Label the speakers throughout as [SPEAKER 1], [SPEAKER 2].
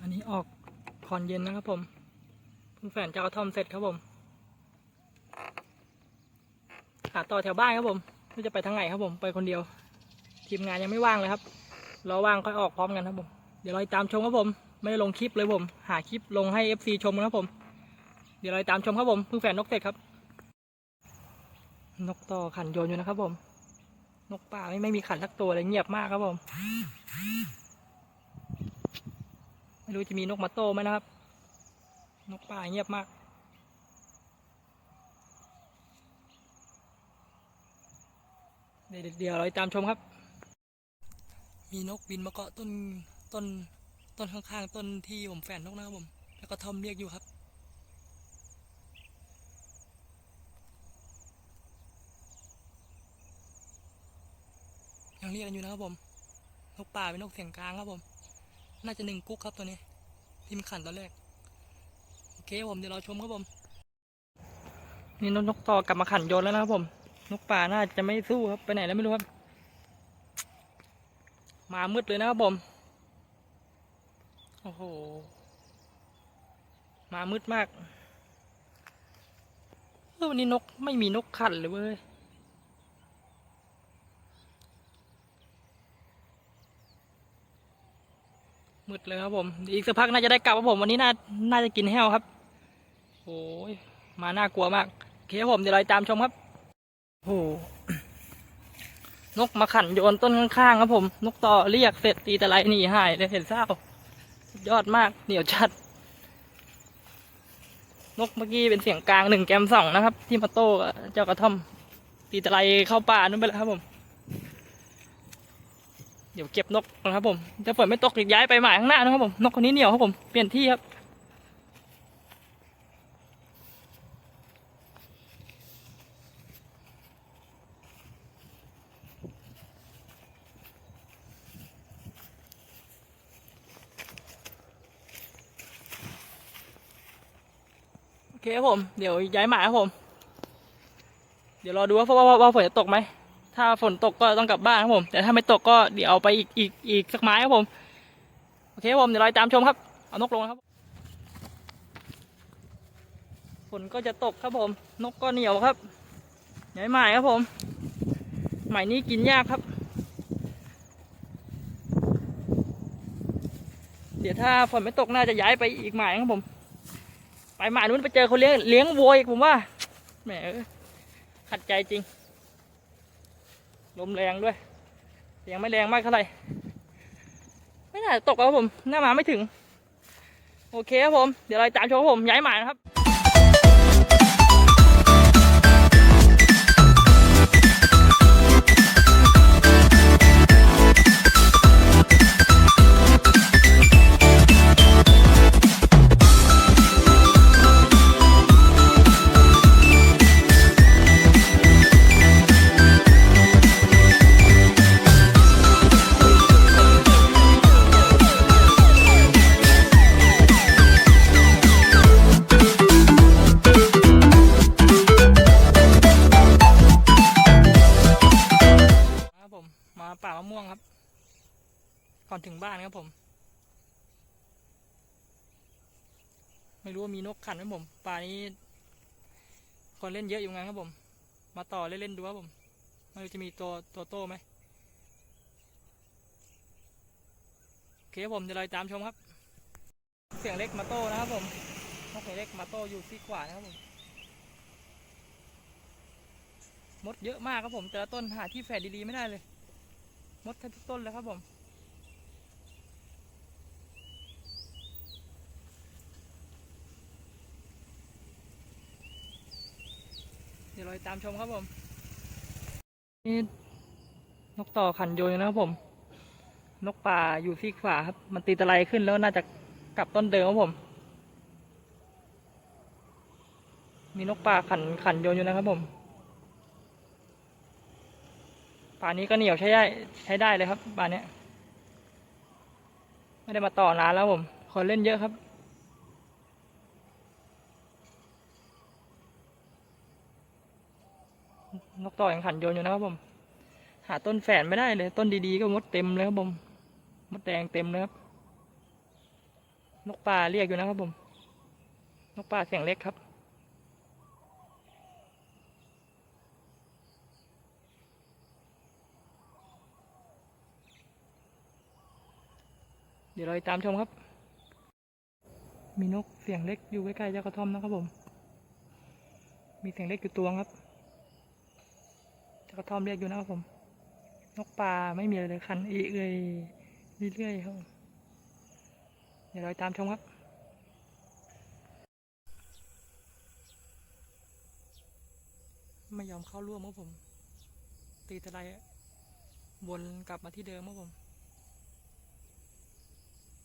[SPEAKER 1] อันนี้ออกคอนเย็นนะครับผมเพิ่งแฝนจากกรทอมเสร็จครับผม หาต่อแถวบ้านครับผมไม่จะไปทางไหนครับผมไปคนเดียว ทีมงานยังไม่ว่างเลยครับรอว่างค่อยออกพร้อมกันครับผม เดี๋ยวเราตามชมครับผม ไม่ได้ลงคลิปเลยผม หาคลิปลงให้ FC ชมนะครับผม เดี๋ยวเราตามชมครับผมเพิ่งแฝนนกเสร็จครับ นกต่อขันโยนอยู่นะครับผม นกป่าไม่ไม่มีขันสักตัวเลยเงียบมากครับผม ไม่รู้จะมีนกมาโตไหมนะครับ นกป่าเงียบมากเดี๋ยวเดี๋ยวเราตามชมครับ มีนกบินมาเกาะต้นต้นต้นข้างๆ ต้นที่ผมแฝนนกนะครับผม แล้วก็ทอมเรียกอยู่ครับ ยังเรียกกันอยู่นะครับผม นกป่าเป็นนกเสียงกลางครับผม น่าจะหนึ่งกุ๊กครับตัวนี้ ที่มันขันตอนแรก โอเคผมเดี๋ยวเราชมครับผม นี่นกนกต่อกลับมาขันโยนแล้วนะครับผม นกป่าน่าจะไม่สู้ครับไปไหนแล้วไม่รู้ครับมามืดเลยนะครับผม โอ้โห มามืดมากเออวันนี้นกไม่มีนกขันเลยเว้ย มืดเลยครับผม อีกสักพักน่าจะได้กลับครับผมวันนี้น่าน่าจะกินแห้วครับโอ้ยมาน่ากลัวมากโอเคผมเดี๋ยวเราตามชมครับโอ้นกมาขันโยนต้นข้างๆครับผม นกต่อเรียกเสร็จตีตะไลหนีหายเลยเห็นเศร้ายอดมากเหนียวจัด นกเมื่อกี้เป็นเสียงกลางหนึ่งแกมสองนะครับ ที่มาโต้เจ้ากระท่อม ตีตะไลเข้าป่านู่นไปแล้วครับผม เดี๋ยวเก็บนกก่อนครับผมถ้าฝนไม่ตกเดี๋ยวย้ายไปหมายข้างหน้านะครับผมนกคนนี้เหนียวครับผมเปลี่ยนที่ครับโอเคครับผมเดี๋ยวย้ายหมาครับผม เดี๋ยวรอดูว่าว่าว่าว่าฝนจะตกไหม ถ้าฝนตกก็ต้องกลับบ้านครับผม แต่ถ้าไม่ตกก็เดี๋ยวเอาไปอีกอีกอีกสักไม้ครับผม โอเคครับผมเดี๋ยวเราตามชมครับ เอานกลงครับ ฝนก็จะตกครับผม นกก็เหนียวครับย้ายหมายครับผม ใหมายนี้กินยากครับ เดี๋ยวถ้าฝนไม่ตกน่าจะย้ายไปอีกหมายครับผม ไปหมายนู้นไปเจอคนเลี้ยงเลี้ยงวัวอีกผมว่า แหมขัดใจจริง ลมแรงด้วย ยังไม่แรงมากเท่าไหร่ ไม่น่าตกครับผม หน้ามาไม่ถึง โอเคครับผม เดี๋ยวเราตามชมคผมย้ายหมานะครับ ก่อนถึงบ้านครับผม ไม่รู้ว่ามีนกขันไหมผมป่านี้คนเล่นเยอะอยู่ไงครับผม มาต่อเล่นๆดูครับผมไม่รู้จะมีตัวตัวโตไหมโอเคผมเดี๋ยตามชมครับ เสียงเล็กมาโต้นะครับผมนกเสียงเล็กมาโต้อยู่ที่ขวานะครับผมมดเยอะมากครับผมแต่ละต้นหาที่แฝดดีๆไม่ได้เลย มดแทบทุกต้นเลยครับผม ยวเราตามชมครับผมนี่นกต่อขันโยนนะครับผม นกป่าอยู่ที่ขวาครับ มันตีตะไลขึ้นแล้วน่าจะกลับต้นเดิมครับผม มีนกป่าขันขันโยนอยู่นะครับผมป่านี้ก็เหนียวใช้ได้ใช้ได้เลยครับป่านี้ไม่ได้มาต่อนานแล้วผมคนเล่นเยอะครับ นกต่อยังขันโยนอยู่นะครับผม หาต้นแฝนไม่ได้เลย ต้นดีๆก็มดเต็มเลยครับผม มดแดงเต็มเลยครับ นกป่าเรียกอยู่นะครับผม นกป่าเสียงเล็กครับ เดี๋ยวเราไปตามชมครับ มีนกเสียงเล็กอยู่ใกล้ๆเจ้ากระท่อมนะครับผม มีเสียงเล็กอยู่ตัวครับ กระท่อมเรียกอยู่นะครับผม นกป่าไม่มีอะไรเลยคันอีเอยเรื่อยๆครับเดี๋ยวเราตามชมครับไม่ยอมเข้าร่วมครับผม ตีตะไลวนกลับมาที่เดิมครับผม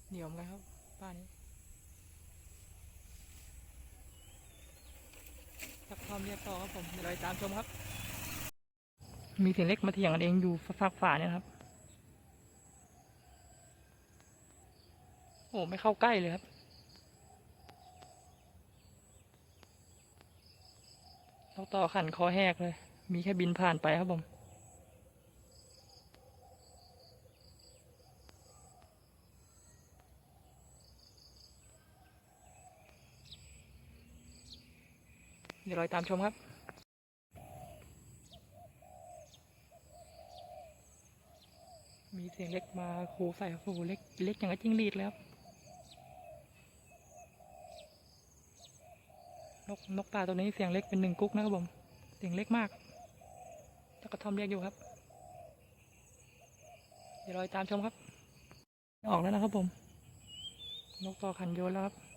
[SPEAKER 1] เหนียวมันครับป้านี้ทักความเรียกต่อครับผมเดี๋ยวเราตามชมครับ มีเสียงเล็กมาเถียงกันเองอยู่ฝากฝาเนี่ยครับ โอ้ไม่เข้าใกล้เลยครับนกต่อขันคอแหกเลย มีแค่บินผ่านไปครับผมเดี๋ยวราไปตามชมครับ มีเสียงเล็กมาคูใส่ครับโหเล็กเล็กอย่างกับจิ้งหรีดเลยครับนกนกป่าตัวนี้เสียงเล็กเป็นหนึ่งกุ๊กนะครับผมเสียงเล็กมากเจ้ากระท่อมเรียกอยู่ครับ เดี๋ยวราไปตามชมครับ ออกแล้วนะครับผม นกต่อขันโยนแล้วครับ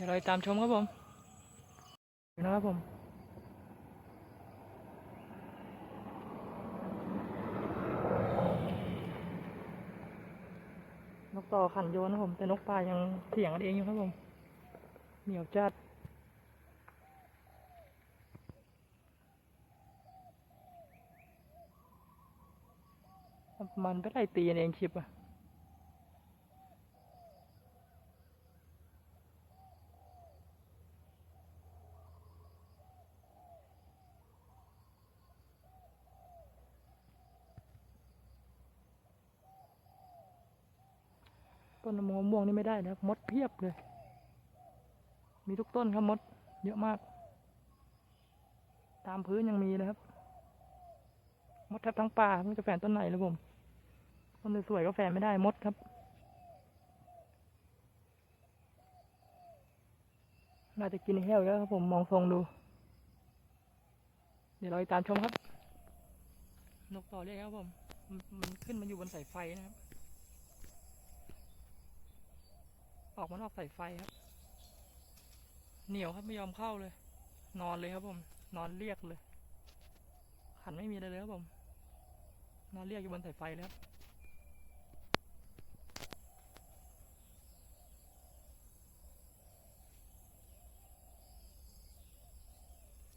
[SPEAKER 1] ดี๋ยวเราไปตามชมครับผมอยู่นะครับผมนกต่อขันโยนนะครับผม แต่นกป่ายังเถียงกันเองอยู่ครับผม เหนียวจัดมันไปไล่ตีกันเองคลิปอะ ต้นมะม่วงนี่ไม่ได้นะครับมดเพียบเลย มีทุกต้นครับมด เยอะมาก ตามพื้นยังมีเลยครับ มดแทบทั้งป่าไม่รู้จะแฝนต้นไหนเลยผมต้นสวยๆก็แฝนไม่ได้มดครับน่าจะกินแห้วแล้วครับผมมองทรงดู เดี๋ยวเราไปตามชมครับ นกต่อเรียกครับผม มันมันขึ้นมาอยู่บนสายไฟนะครับ ออกมานอกสายไฟครับ เหนียวครับไม่ยอมเข้าเลย นอนเลยครับผม นอนเรียกเลย ขันไม่มีอะไรเลยครับผม นอนเรียกอยู่บนสายไฟเลยครับ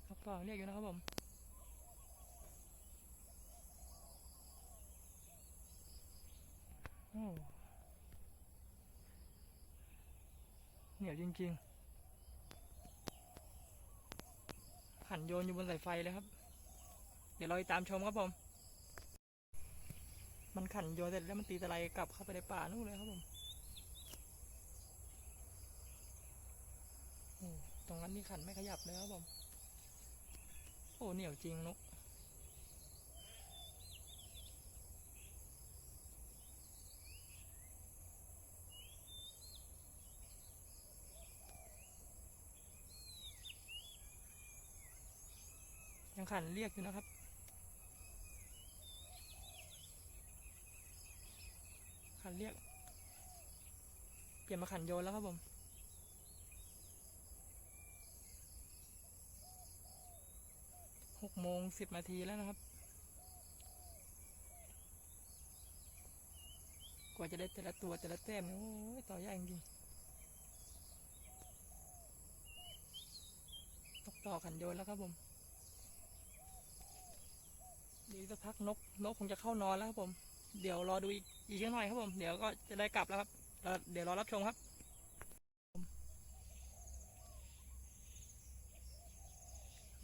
[SPEAKER 1] ครับก็เรียกอยู่นะครับผม โอ้ เหนี ยวจริงๆขันโยนอยู่บนสายไฟเลยครับ เดี๋ยวเราไปตามชมครับผม มันขันโยนเสร็จแล้วมันตีตะไลกลับเข้าไปในป่านู่นเลยครับผมตรงนั้นนี่ขันไม่ขยับเลยครับผม โอ้เหนียวจริงนก ยังขันเรียกอยู่นะครับ ขันเรียก เปลี่ยนมาขันโยนแล้วครับผมหกโมงสิบนาทีแล้วนะครับ กว่าจะได้แต่ละตัวแต่ละแต้มเนี่ยโอ้ยต่อยากจริงตกต่อขันโยนแล้วครับผม เดี๋ยวสักพักนกนกคงจะเข้านอนแล้วครับผม เดี๋ยวรอดูอีกเล็กน้อยครับผม เดี๋ยวก็จะได้กลับแล้วครับ เดี๋ยวรอรับชมครับ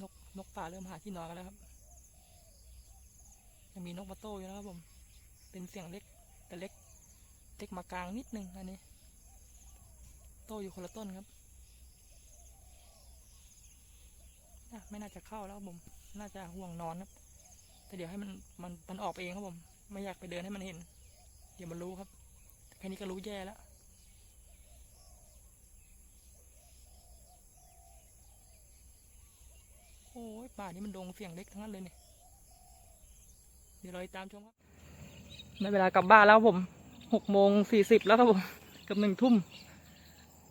[SPEAKER 1] นกนกป่าเริ่มหาที่นอนกันแล้วครับ ยังมีนกมาโต้อยู่นะครับผม เป็นเสียงเล็ก แต่เล็ก เล็กมากลางนิดนึงอันนี้ โต้อยู่คนละต้นครับไม่น่าจะเข้าแล้วผม น่าจะห่วงนอนครับ แต่เดี๋ยวให้มันมันมันออกไปเองครับผม ไม่อยากไปเดินให้มันเห็น เดี๋ยวมันรู้ครับ แค่นี้ก็รู้แย่แล้วโอ้ยป่านี้มันดงเสียงเล็กทั้งนั้นเลยเนี่ยเดี๋ยวเราติดตามชมครับในเวลากลับบ้านแล้วผมหกโมงสี่สิบแล้วครับผมเกือบหนึ่งทุ่ม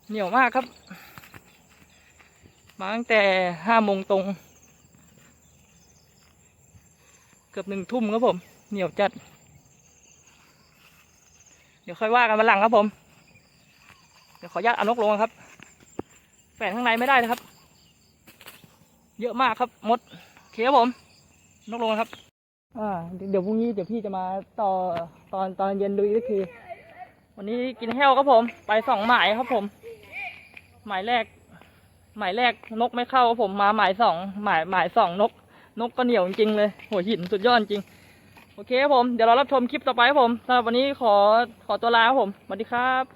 [SPEAKER 1] เหนียวมากครับ มาตั้งแต่ห้าโมงตรง เกือบหนึ่งทุ่มครับผม เหนียวจัด เดี๋ยวค่อยว่ากันมาหลังครับผม เดี๋ยวขออนุญาตเอานกลงครับแฝงข้างในไม่ได้นะครับ เยอะมากครับมดโอเคครับผม นกลงครับ อ่า เดี๋ยวพรุ่งนี้เดี๋ยวพี่จะมาต่อตอนตอนเย็นดูอีกที วันนี้กินแห้วครับผม ไปสองหมายครับผม หมายแรก หมายแรกนกไม่เข้าครับผมมาหมายสองหมายหมายสองนก นกก็เหนียวจริงเลย หัวหินสุดยอดจริง โอเคครับผม เดี๋ยวเรารับชมคลิปต่อไปครับผมสำหรับวันนี้ขอขอตัวลาครับผมสวัสดีครับ